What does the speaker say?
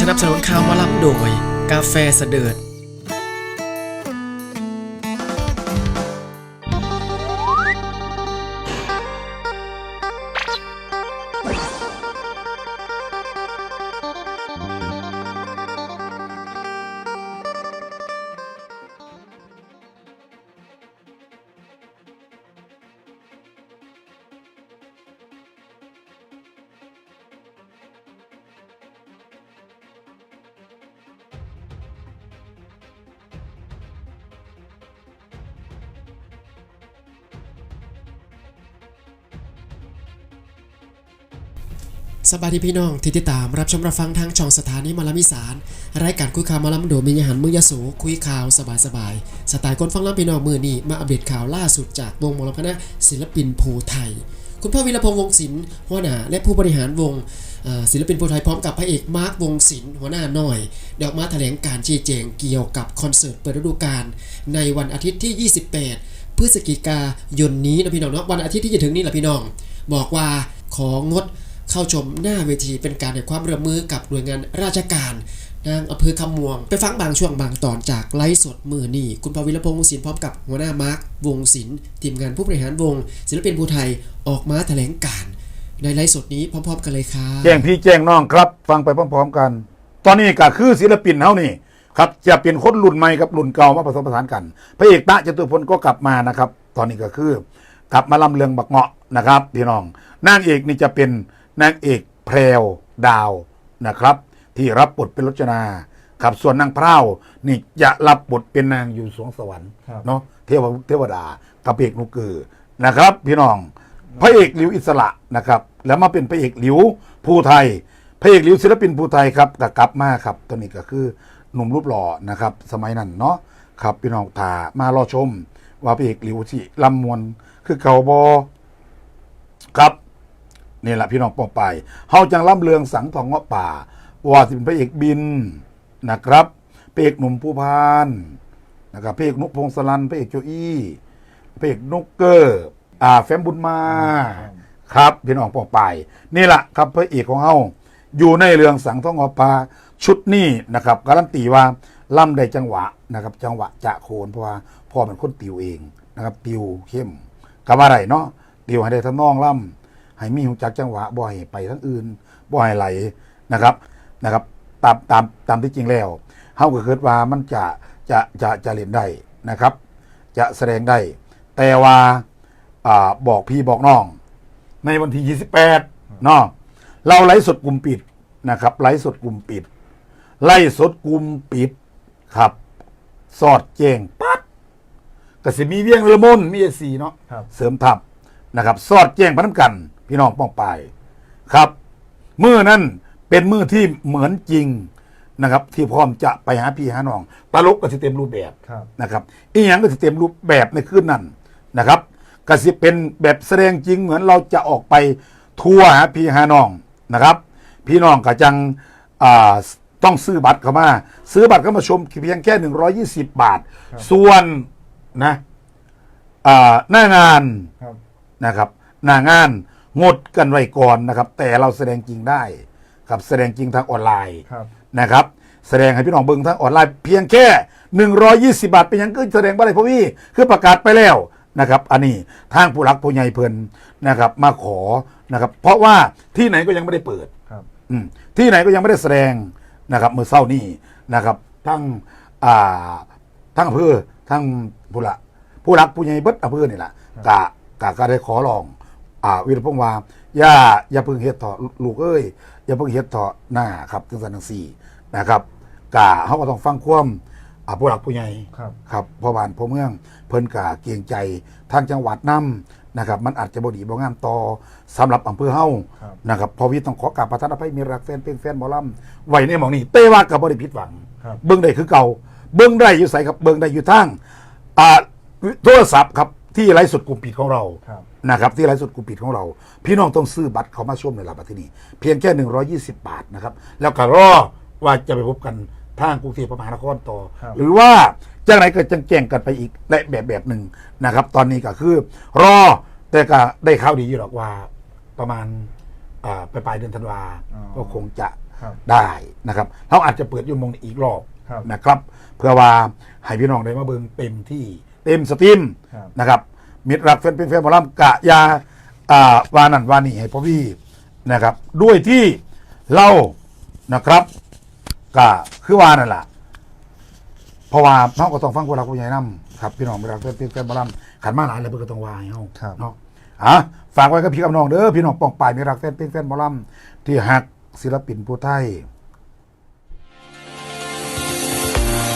สนับสนุนข่าวมาลับโดย กาแฟเสดิร์ด สบายดีพี่น้องที่ติดตามรับชมรับฟังทางช่องสถานีมลำอีสานรายการคุยข่าวมลำโดมียหันมือยโสคุยข่าวสบายสบายสไตล์คนฟังลำพี่น้องมือนี้มาอัปเดตข่าวล่าสุดจากวงมลคณะศิลปินภูไทย คุณพ่อวีรพงษ์วงศิลป์หัวหน้าและผู้บริหารวงศิลปินภูไทยพร้อมกับพระเอกมาร์ควงศิลป์หัวหน้าหน่อยได้ออกมาแถลงการชี้แจงเกี่ยวกับคอนเสิร์ตเปิดฤดูกาลในวันอาทิตย์ที่ 28 พฤศจิกายนนี้นะพี่น้องเนาะวันอาทิตย์ที่จะถึงนี้แหละพี่น้อง บอกว่าของด เข้าชมหน้าเวทีเป็นการให้ความร่วมมือกับหน่วยงานราชการนางอำเภอคำม่วง ไปฟังบางช่วงบางตอนจากไลฟ์สดมือนี่ คุณพวิรพงศ์วงศิลป์พร้อมกับหัวหน้ามาร์ควงศิลป์ทีมงานผู้บริหารวง ศิลปินภูไทยออกมาแถลงการ์ในไลฟ์สดนี้พร้อม ๆ กันเลยครับแจ้งพี่แจ้งน้องครับ ฟังไปพร้อม ๆ กัน ตอนนี้ก็คือศิลปินเฮานี่ครับจะเป็นคนรุ่นใหม่กับรุ่นเก่ามาผสมผสานกันพระเอกตะจตุพลก็กลับมานะครับ ตอนนี้ก็คือกลับมาลำเลืองบักเงาะนะครับพี่น้องนางเอกนี่จะเป็น นางเอกแพรวดาวนะครับ ที่รับบทเป็นรจนาครับส่วนนางเพร้าวนี่จะรับบทเป็นนางอยู่สวงสวรรค์ครับเนาะเทวเทวดากับพระเอกนุกือนะครับ พี่น้องพระเอกหลิวอิสระนะครับ แล้วมาเป็นพระเอกหลิวภูไทยพระเอกหลิวศิลปินภูไทยครับก็กลับมาครับตัวนี้ก็คือหนุ่มรูปหล่อนะครับ สมัยนั้นเนาะครับพี่น้องตามารอชม ว่าพระเอกหลิวที่ลำมวนคือเก่าบอครับ นี่แหละพี่น้องปองไปเฮาจังล่ำเลืองสังทองเงาะป่าว่าสิเป็นพระเอกบินนะครับพระเอกหนุ่มผู้พานนะครับพระเอกนุพงศลันพระเอกโจอี้พระเอกนุกเกอร์ อ่าแฟมบุญมาครับพี่น้องปองไปนี่แหละครับพระเอกของเฮาอยู่ในเรื่องสังทองอปลาชุดนี้นะครับการันตีว่าล่ำได้จังหวะนะครับ จังหวะจะโคนเพราะว่าพ่อเป็นคนติวเองนะครับ ติวเข้มกับอะไรเนาะติวให้ได้ทั้งน้องล่ำ ให้มีหูจักจังหวะบ่ให้ไปทั้งอื่นบ่ให้ไหลนะครับนะครับตามตามตามที่จริงแล้วเฮาก็คิดว่ามันจะจะจะจะเล่นได้นะครับ จะแสดงได้ แต่ว่าอ่าบอกพี่บอกน้อง ในวันที่28เนาะเราไลฟ์สดกลุ่มปิดนะครับไลฟ์สดกลุ่มปิด ไล่สดกลุ่มปิดครับ สอดแจ้งปั๊บก็สิมีเวียงละมนมีเอซีเนาะครับเสริมทัพนะครับ สอดแจ้งพนันกัน พี่น้องป้องไปายครับมือนั้นเป็นมือที่เหมือนจริงนะครับ ที่พร้อมจะไปหาพี่หาน้อง ตลกก็สิเต็มรูปแบบครับนะครับอีหยังก็จะเต็มรูปแบบในคืนนั้นนะครับก็สิเป็นแบบแสดงจริงเหมือนเราจะออกไปทัวร์หาพี่หาน้องนะครับ พี่น้องก็จังอ่าต้องซื้อบัตรเข้ามา ซื้อบัตรเข้ามาชมเพียงแค่ 120 บาท ส่วนนะอ่าหน้างานครับนะครับหน้างาน งดกันไว้ก่อนนะครับ แต่เราแสดงจริงได้ครับแสดงจริงทางออนไลน์ครับนะครับแสดงให้พี่น้องเบิ่งทั้งออนไลน์เพียงแค่ 120 บาทเป็นหยังก็แสดงบ่ได้เพราะวี่คือประกาศไปแล้วนะครับ อันนี้ทางผู้รักผู้ใหญ่เพิ่นนะครับ มาขอนะครับ เพราะว่าที่ไหนก็ยังไม่ได้เปิดครับอืมที่ไหนก็ยังไม่ได้แสดงนะครับเมื่อเช้านี้นะครับทั้งอ่าทั้งอำเภอทั้งผู้ละผู้รักผู้ใหญ่เบิดอำเภอนี่แหละกะกะก็ได้ขอร้อง อ่าวิรพงษ์ว่าอย่าอย่าเพิ่งเฮ็ดเถอะลูกเอ้ยอย่าเพิ่งเฮ็ดเถอะหน้าครับจังซั่นจังซี่นะครับกะเฮาก็ต้องฟังความอ่าผู้หลักผู้ใหญ่ครับ ครับพ่อบ้านพ่อเมือง เพิ่นกะเกรงใจทางจังหวัดนํนะครับ มันอาจจะบ่ดีบ่งามต่อสำหรับอำเภอเฮาครับ นะครับพอวิต้องขอกราบประทานอภัยมีรักแฟนเพลงแฟนหมอลำไว้ในหมองนี้เต้ว่าก็บ่ได้ผิดหวัง ครับ เบิ่งได้คือเก่า เบิ่งได้อยู่ไสครับเบิ่งได้อยู่ทางอ่าโทรศัพท์ครับที่ไลฟ์สดกลุ่มปิดของเรา ครับ นะครับที่ไลฟ์สดกลุ่มปิดของเรา พี่น้องต้องซื้อบัตรเขามาชมในลาบัตที่นี่เพียงแค่ 120 บาทนะครับ แล้วก็รอว่าจะไปพบกันทางกรุงเทพมหานครต่อครับหรือว่าจากไหนก็จังแจ้งกันไปอีกและแบบแบบหนึ่งนะครับ ตอนนี้ก็คือ รอแต่ก็ได้ข่าวดีอยู่หรอกว่าประมาณอ่าปลายปลายเดือนธันวาอ๋อก็คงจะครับได้นะครับเราอาจจะเปิดอยูมงอีกรอบครับนะครับ เพื่อว่าให้พี่น้องได้มาเบิ่งเต็มที่เต็มสตรีมครับนะครับ มิตรรักแฟนเป็นแฟนหมอลำกะยาอ่าวานันวานี่ให้พ่อพี่นะครับ ด้วยที่เรานะครับกะคือวานั่นแหละเพราะว่าเขาก็ต้องฟังผู้หลักผู้ใหญ่นำครับพี่น้องมิตรรักแฟนเป็นแฟนหมอลำขันมาหลายแล้วเพื่อก็ต้องวาให้เฮาครับเนาะอะฝากไว้กับพี่กับน้องเด้อพี่น้องปองปายมิตรรักแฟนเป็นแฟนหมอลำที่หักศิลปินผู้ไทย